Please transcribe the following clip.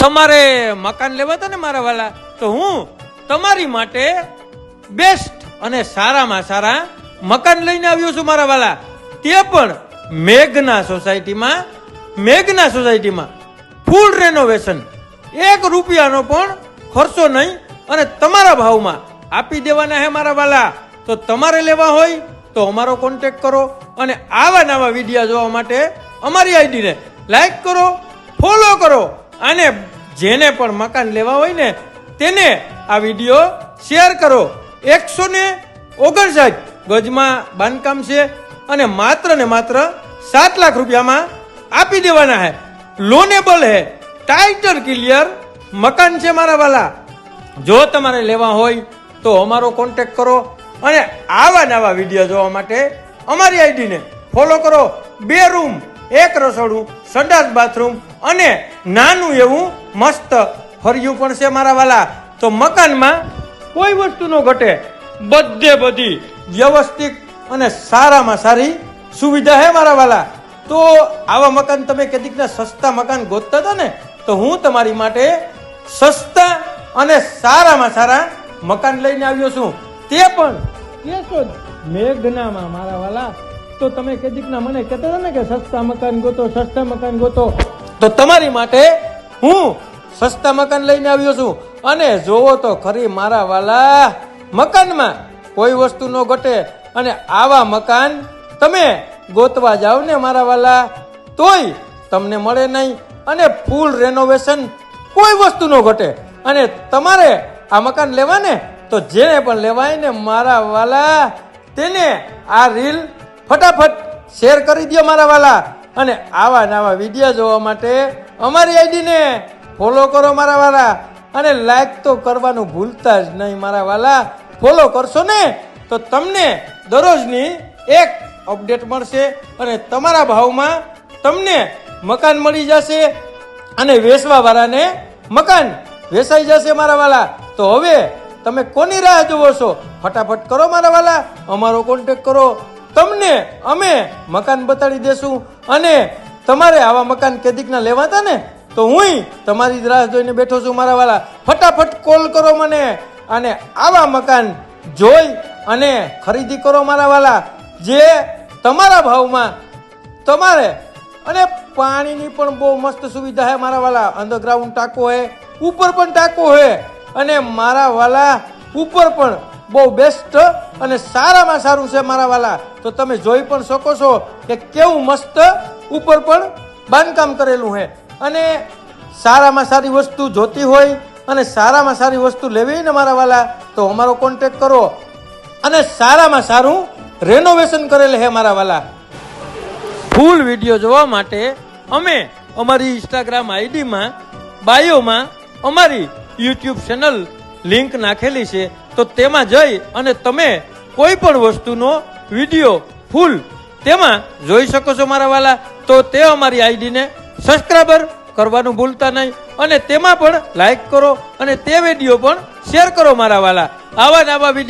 તમારે મકાન લેવા હતા ને મારા વાલા? તો હું તમારી માટે બેસ્ટ અને સારામાં સારા મકાન લઈને આવ્યો છું મારા વાલા. તે પણ મેઘના સોસાયટીમાં મેઘના સોસાયટીમાં. ફૂલ રેનોવેશન એક રૂપિયાનો પણ ખર્ચો નહીં અને તમારા ભાવમાં આપી દેવાના હે મારા વાલા. તો તમારે લેવા હોય તો અમારો કોન્ટેક કરો અને આવા નવા વિડીયા જોવા માટે અમારી આઈડીને લાઈક કરો ફોલો કરો. અને જેને પણ મકાન લેવા હોય ને, તેને આ વીડિયો શેર કરો. એકસો ને ઓગણસાઠ ગજમાં બાંધકામ છે અને માત્ર ને માત્ર સાત લાખ રૂપિયામાં આપી દેવાના હે. લોનેબલ હે. ટાઇટર ક્લિયર મકાન છે મારા વાલા. જો તમારે લેવા હોય તો અમારો કોન્ટેક કરો અને આવા નવા વીડિયો જોવા માટે અમારી આઈડીને ફોલો કરો. બે રૂમ, એક રસોડું, સંડાસ બાથરૂમ અને નાનું એવું મસ્ત ફર્યું પણ છે મારા વાલા. તો મકાનમાં કોઈ વસ્તુ નો ઘટે. બધે બધી વ્યવસ્થિત અને સારામાં સારી સુવિધા હે મારા વાલા. તો આવા મકાન તમે કેટલીકના સસ્તા મકાન ગોતતા હતા ને, તો હું તમારી માટે સસ્તા અને સારામાં સારા મકાન લઈને આવ્યો છું. તે પણ કેશો મેઘનામાં, મારા વાલા. તો તમે કેટલીકના મને કહેતા હતા ને કે સસ્તા મકાન ગોતો, સસ્તા મકાન ગોતો. તો તમારી માટે હું સસ્તા મકાન લઈને આવ્યો છું. અને જોવો તો ખરી મારા વાલા, મકાનમાં કોઈ વસ્તુ ન ઘટે અને આવા મકાન તમે ગોતવા જાઓ ને મારા વાલા, તોય તમને મળે નહીં અને ફૂલ રેનોવેશન કોઈ વસ્તુ ન ઘટે. અને તમારે આ મકાન લેવા ને તો જેને પણ લેવાય ને મારા વાલા, તેને આ રીલ ફટાફટ શેર કરી દો મારા વાલા. અને આવા નવા વીડિયો જોવા માટે અમારી આઈડીને ફોલો કરો મારા વાલા. અને લાઈક તો કરવાનું ભૂલતા જ નહીં મારા વાલા. ફોલો કરશો ને તો તમને દરરોજની એક અપડેટ મળશે અને તમારા ભાવમાં તમને મકાન મળી જશે અને વેચવા વાળાને મકાન વેચાઈ જશે મારા વાલા. તો હવે તમે કોની રાહ જુઓ છો? ફટાફટ કરો મારા વાલા. અમારો કોન્ટેક કરો. તમને અમે મકાન બતાડી દેશું અને તમારે આવા મકાન કેદીકના લેવાતા ને, તો હું તમારી જ રાહ જોઈને બેઠો છું મારા વાલા. ફટાફટ કોલ કરો મને અને આવા મકાન જોઈ અને ખરીદી કરો મારા વાલા, જે તમારા ભાવમાં તમારે. અને પાણીની પણ બહુ મસ્ત સુવિધા હે મારા વાલા. અંડરગ્રાઉન્ડ ટાંકો હે, ઉપર પણ ટાંકો હે. અને મારા વાલા ઉપર પણ બહુ બેસ્ટ અને સારામાં સારું છે મારા વાલા. તો તમે જોઈ પણ શકો છો કે કેવું મસ્ત ઉપર પણ બાંધકામ કરેલું છે. અને સારામાં સારી વસ્તુ જોતી હોય અને સારામાં સારી વસ્તુ લેવી ને મારા વાલા, તો અમારો કોન્ટેક કરો. અને સારામાં સારું રેનોવેશન કરેલ હે મારા વાલા. ફૂલ વીડિયો જોવા માટે અમે અમારી ઇન્સ્ટાગ્રામ આઈડીમાં બાયોમાં અમારી યુટ્યુબ ચેનલ લિંક નાખેલી છે. તો તેમાં જઈ અને તમે કોઈ પણ વસ્તુનો વીડિયો ફૂલ તેમાં જોઈ શકો છો મારા વાલા. તો તે અમારી આઈડીને સબસ્ક્રાઈબર કરવાનું ભૂલતા નહીં અને તેમાં પણ લાઈક કરો અને તે વીડિયો પણ શેર કરો મારા વાલા. આવા નવા વીડિયો